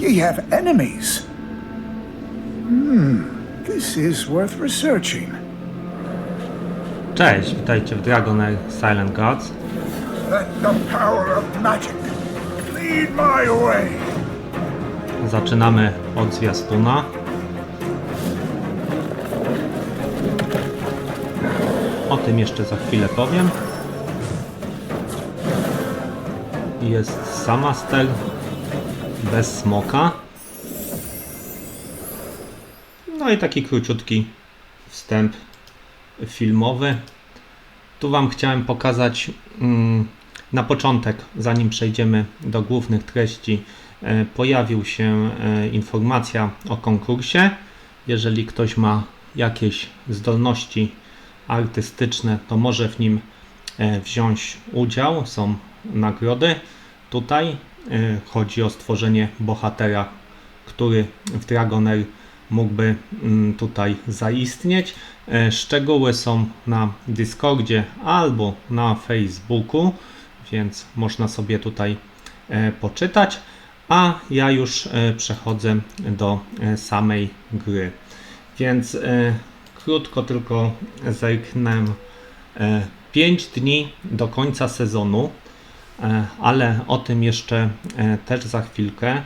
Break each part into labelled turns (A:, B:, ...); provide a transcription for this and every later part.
A: Ye have enemies. Hmm, this is worth researching.
B: Cześć, witajcie w Dragon Air Silent Gods.
A: Let the power of magic lead my way.
B: Zaczynamy od zwiastuna. O tym jeszcze za chwilę powiem. Jest sama stel bez smoka. No i taki króciutki wstęp filmowy. Tu Wam chciałem pokazać mm, na początek, zanim przejdziemy do głównych treści, e, pojawił się e, informacja o konkursie. Jeżeli ktoś ma jakieś zdolności artystyczne, to może w nim e, wziąć udział. Są nagrody. Tutaj chodzi o stworzenie bohatera, który w Dragonair mógłby mm, tutaj zaistnieć. E, Szczegóły są na Discordzie albo na Facebooku, więc można sobie tutaj e, poczytać. A ja już przechodzę do samej gry. Więc krótko tylko zerknę. 5 dni do końca sezonu, ale o tym jeszcze e, też za chwilkę.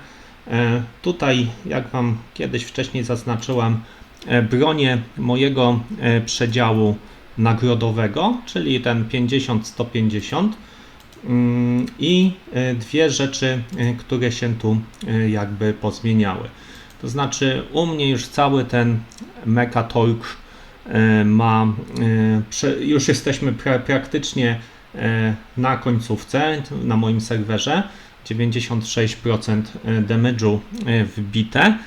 B: E, Tutaj, jak Wam kiedyś wcześniej zaznaczyłem, e, bronię mojego e, przedziału nagrodowego, czyli ten 50-150 Mm, i e, dwie rzeczy, e, które się tu e, jakby pozmieniały. To znaczy u mnie już cały ten Mechatork e, ma, e, już jesteśmy pra, praktycznie e, na końcówce na moim serwerze. 96% damage'u e, wbite,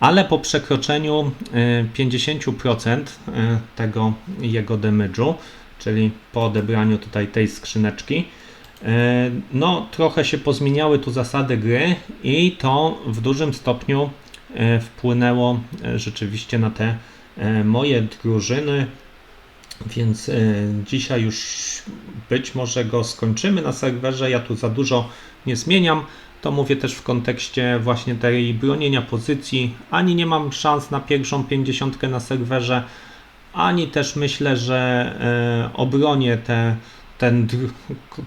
B: ale po przekroczeniu e, 50% e, tego jego damage'u, czyli po odebraniu tutaj tej skrzyneczki, e, no trochę się pozmieniały tu zasady gry i to w dużym stopniu e, wpłynęło e, rzeczywiście na te e, moje drużyny, więc e, dzisiaj już być może go skończymy na serwerze. Ja tu za dużo nie zmieniam. To mówię też w kontekście właśnie tej bronienia pozycji. Ani nie mam szans na pierwszą 50 na serwerze, ani też myślę, że e, obronię te, ten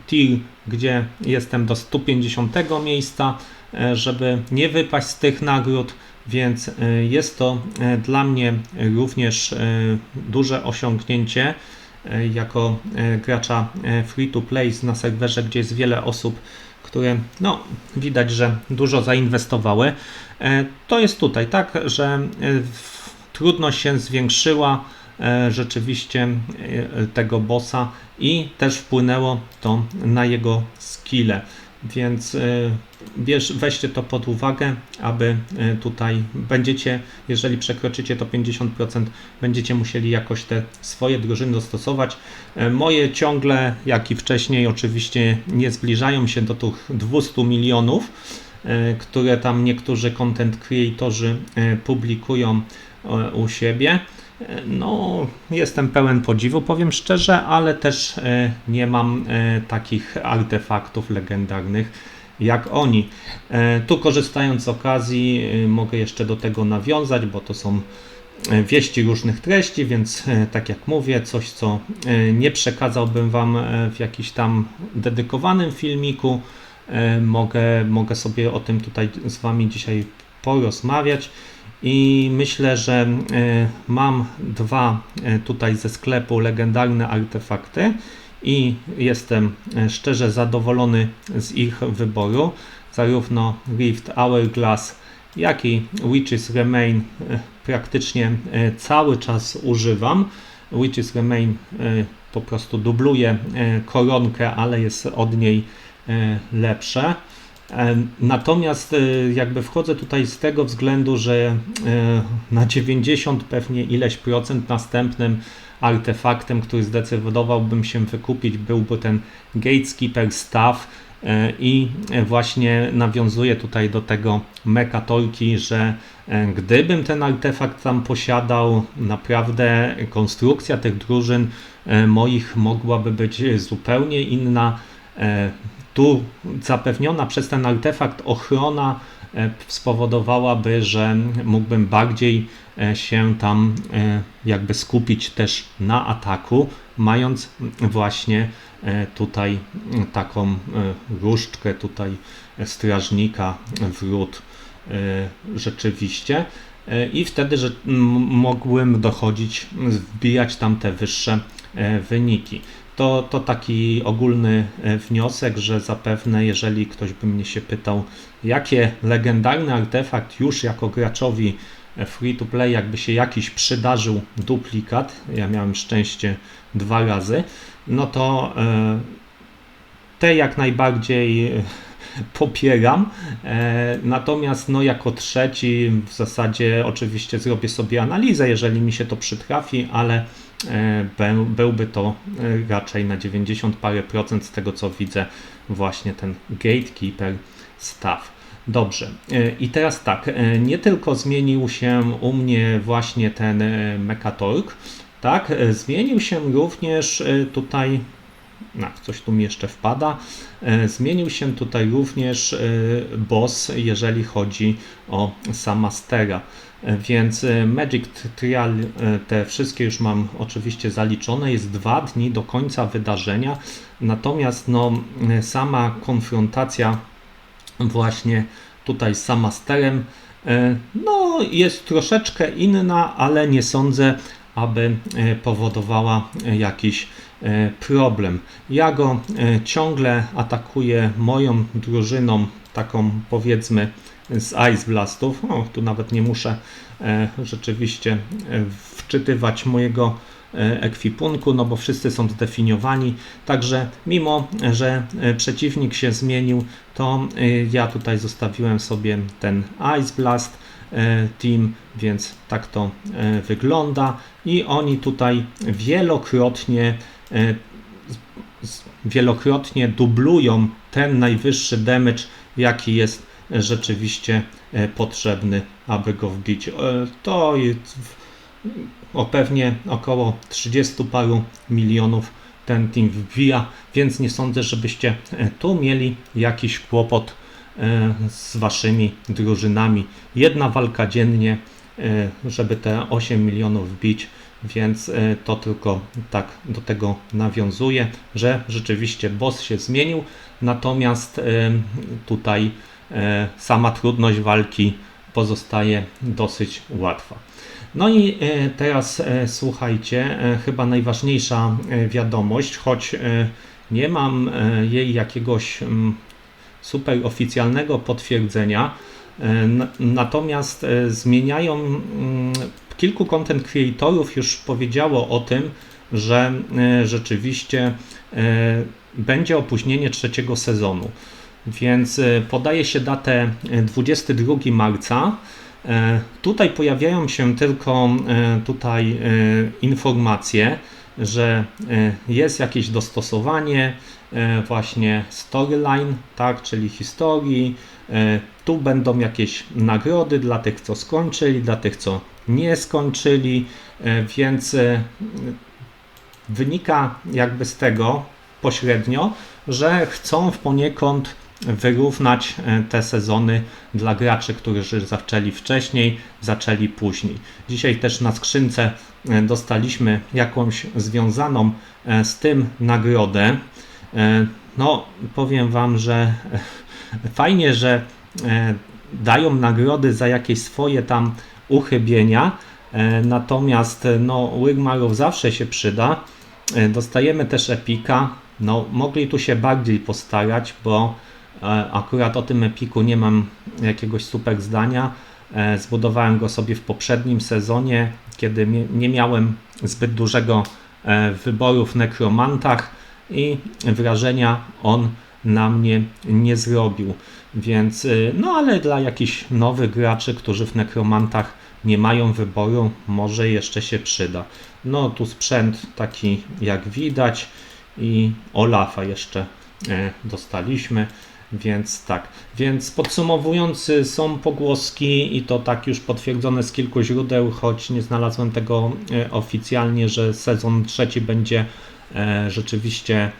B: tier, gdzie jestem do 150 miejsca, e, żeby nie wypaść z tych nagród. Więc e, jest to e, dla mnie również e, duże osiągnięcie jako gracza free to play na serwerze, gdzie jest wiele osób, które no, widać, że dużo zainwestowały. To jest tutaj tak, że trudność się zwiększyła rzeczywiście tego bossa i też wpłynęło to na jego skille. Więc bierz, weźcie to pod uwagę, aby e, tutaj będziecie, jeżeli przekroczycie to 50%, będziecie musieli jakoś te swoje drużyny dostosować. E, Moje ciągle, jak i wcześniej, oczywiście nie zbliżają się do tych 200 milionów, które tam niektórzy content creatorzy publikują u siebie. No, jestem pełen podziwu, powiem szczerze, ale też e, nie mam e, takich artefaktów legendarnych jak oni. E, Tu korzystając z okazji, mogę jeszcze do tego nawiązać, bo to są wieści różnych treści, więc tak jak mówię, coś co nie przekazałbym Wam w jakiś tam dedykowanym filmiku, mogę, mogę sobie o tym tutaj z Wami dzisiaj porozmawiać. I myślę, że e, mam dwa e, tutaj ze sklepu legendarne artefakty i jestem e, szczerze zadowolony z ich wyboru. Zarówno Rift Hourglass, jak i Witches Remain praktycznie cały czas używam. Witches Remain po prostu dubluje koronkę, ale jest od niej lepsze. E, Natomiast e, jakby wchodzę tutaj z tego względu, że e, na 90 pewnie ileś procent następnym artefaktem, który zdecydowałbym się wykupić, byłby ten Gateskeeper Staff i właśnie nawiązuję tutaj do tego mekatorki, że gdybym ten artefakt tam posiadał, naprawdę konstrukcja tych drużyn moich mogłaby być zupełnie inna. Tu zapewniona przez ten artefakt ochrona e, spowodowałaby, że mógłbym bardziej e, się tam e, jakby skupić też na ataku, mając właśnie tutaj taką różdżkę tutaj strażnika wrót rzeczywiście i wtedy, że mogłem dochodzić, wbijać tam te wyższe wyniki. To, to taki ogólny e, wniosek, że zapewne jeżeli ktoś by mnie się pytał, jakie legendarny artefakt już jako graczowi e, free to play, jakby się jakiś przydarzył duplikat, ja miałem szczęście dwa razy, no to e, te jak najbardziej popieram. E, natomiast no jako trzeci w zasadzie oczywiście zrobię sobie analizę, jeżeli mi się to przytrafi, ale e, był- byłby to e, raczej na 90 parę procent z tego co widzę właśnie ten gatekeeper staff. Dobrze. I teraz tak, nie tylko zmienił się u mnie właśnie ten Mekatorg, tak, zmienił się również tutaj coś tu mi jeszcze wpada. E, Zmienił się tutaj również e, boss, jeżeli chodzi o Samastera. E, Więc Magic Trial, te wszystkie już mam oczywiście zaliczone. Jest dwa dni do końca wydarzenia. Natomiast no, sama konfrontacja właśnie tutaj z Samasterem no, jest troszeczkę inna, ale nie sądzę, aby powodowała jakiś problem. Ja go e, ciągle atakuję moją drużyną, taką powiedzmy z Ice Blastów. O, tu nawet nie muszę e, rzeczywiście e, wczytywać mojego e, ekwipunku, no bo wszyscy są zdefiniowani. Także mimo, że e, przeciwnik się zmienił, to e, ja tutaj zostawiłem sobie ten Ice Blast e, Team, więc tak to e, wygląda i oni tutaj wielokrotnie e, wielokrotnie dublują ten najwyższy damage, jaki jest rzeczywiście e, potrzebny, aby go wbić. E, To o pewnie około 30 paru milionów ten team wbija, więc nie sądzę, żebyście tu mieli jakiś kłopot z waszymi drużynami. Jedna walka dziennie, żeby te 8 milionów wbić, więc e, to tylko tak do tego nawiązuje, że rzeczywiście boss się zmienił, natomiast e, tutaj e, sama trudność walki pozostaje dosyć łatwa. No i teraz słuchajcie, chyba najważniejsza wiadomość, choć nie mam jej jakiegoś mm, super oficjalnego potwierdzenia, natomiast e, zmieniają kilku content creatorów już powiedziało o tym, że e, rzeczywiście e, będzie opóźnienie trzeciego sezonu. Więc podaje się datę e, 22 marca. Tutaj pojawiają się tylko tutaj informacje, że jest jakieś dostosowanie właśnie storyline, tak, czyli historii. E, Tu będą jakieś nagrody dla tych, co skończyli, dla tych, co nie skończyli, e, więc e, wynika jakby z tego pośrednio, że chcą w poniekąd wyrównać te sezony dla graczy, którzy zaczęli wcześniej, zaczęli później. Dzisiaj też na skrzynce dostaliśmy jakąś związaną z tym nagrodę. No, powiem Wam, że fajnie, że e, dają nagrody za jakieś swoje tam uchybienia, e, natomiast e, no, Wigmarów zawsze się przyda. Dostajemy też Epika. No, mogli tu się bardziej postarać, bo akurat o tym Epiku nie mam jakiegoś super zdania. Zbudowałem go sobie w poprzednim sezonie, kiedy nie miałem zbyt dużego wyboru w nekromantach i wrażenia on na mnie nie zrobił. Więc, y, no ale dla jakichś nowych graczy, którzy w nekromantach nie mają wyboru, może jeszcze się przyda. No tu sprzęt taki jak widać i Olafa jeszcze e, dostaliśmy, więc tak. Więc podsumowując, y, są pogłoski i to tak już potwierdzone z kilku źródeł, choć nie znalazłem tego e, oficjalnie, że sezon trzeci będzie e, rzeczywiście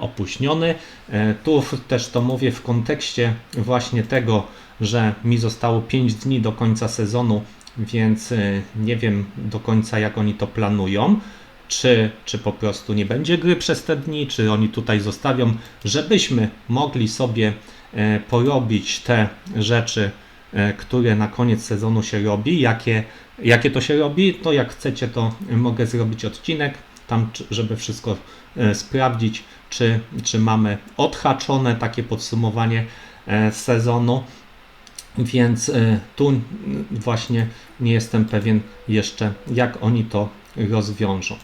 B: opóźniony. E, Tu też to mówię w kontekście właśnie tego, że mi zostało 5 dni do końca sezonu, więc y, nie wiem do końca jak oni to planują. Czy, czy po prostu nie będzie gry przez te dni, czy oni tutaj zostawią, żebyśmy mogli sobie e, porobić te rzeczy, e, które na koniec sezonu się robi. Jakie, jakie to się robi, to jak chcecie, to mogę zrobić odcinek, tam, żeby wszystko e, sprawdzić, czy, czy mamy odhaczone takie podsumowanie e, sezonu. Więc e, tu właśnie nie jestem pewien jeszcze, jak oni to rozwiążą.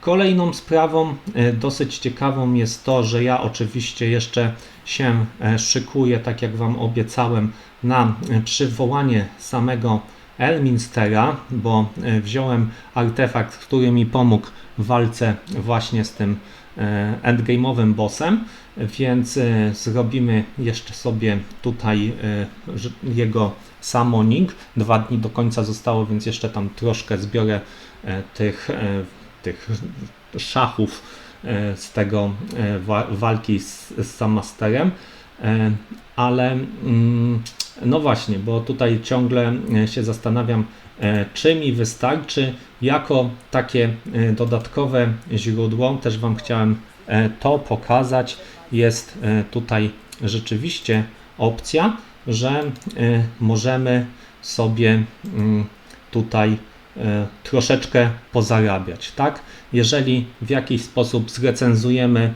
B: Kolejną sprawą dosyć ciekawą jest to, że ja oczywiście jeszcze się szykuję, tak jak Wam obiecałem, na przywołanie samego Elminstera, bo e, wziąłem artefakt, który mi pomógł w walce właśnie z tym e, endgame'owym bossem, więc e, zrobimy jeszcze sobie tutaj jego summoning. Dwa dni do końca zostało, więc jeszcze tam troszkę zbiorę tych, tych szachów z tego wa- walki z, z Samasterem. Ale mm, no właśnie, bo tutaj ciągle e, się zastanawiam, e, czy mi wystarczy jako takie e, dodatkowe źródło. Też Wam chciałem to pokazać. Jest tutaj rzeczywiście opcja, że możemy sobie mm, tutaj troszeczkę pozarabiać, tak? Jeżeli w jakiś sposób zrecenzujemy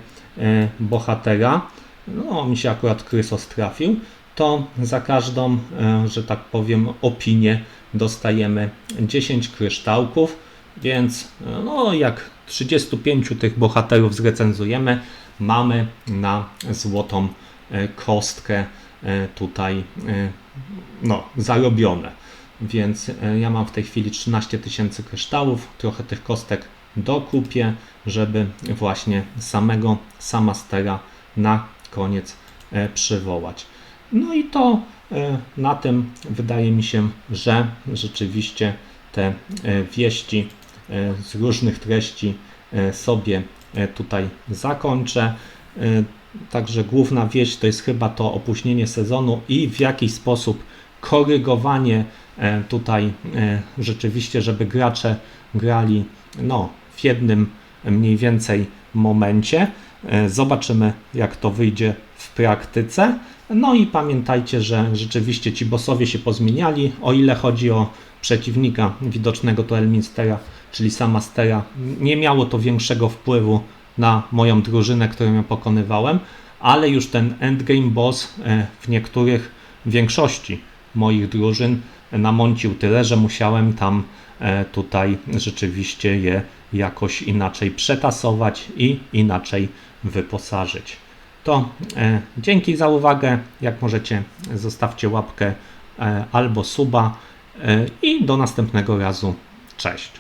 B: bohatera, no mi się akurat Krysos trafił, to za każdą, e, że tak powiem, opinię dostajemy 10 kryształków, więc e, no jak 35 tych bohaterów zrecenzujemy, mamy na złotą e, kostkę tutaj no, zarobione. Więc ja mam w tej chwili 13 tysięcy kryształów, trochę tych kostek dokupię, żeby właśnie samego Samastera na koniec przywołać. No i to e, na tym wydaje mi się, że rzeczywiście te e, wieści e, z różnych treści sobie tutaj zakończę. Także główna wieść to jest chyba to opóźnienie sezonu i w jakiś sposób korygowanie tutaj rzeczywiście, żeby gracze grali no, w jednym mniej więcej momencie. Zobaczymy, jak to wyjdzie w praktyce. No i pamiętajcie, że rzeczywiście ci bossowie się pozmieniali. O ile chodzi o przeciwnika widocznego to Elminstera, czyli Samastera, nie miało to większego wpływu na moją drużynę, którą ja pokonywałem, ale już ten endgame boss e, w niektórych, większości moich drużyn namącił tyle, że musiałem tam e, tutaj rzeczywiście je jakoś inaczej przetasować i inaczej wyposażyć. To e, dzięki za uwagę. Jak możecie, zostawcie łapkę e, albo suba e, i do następnego razu. Cześć.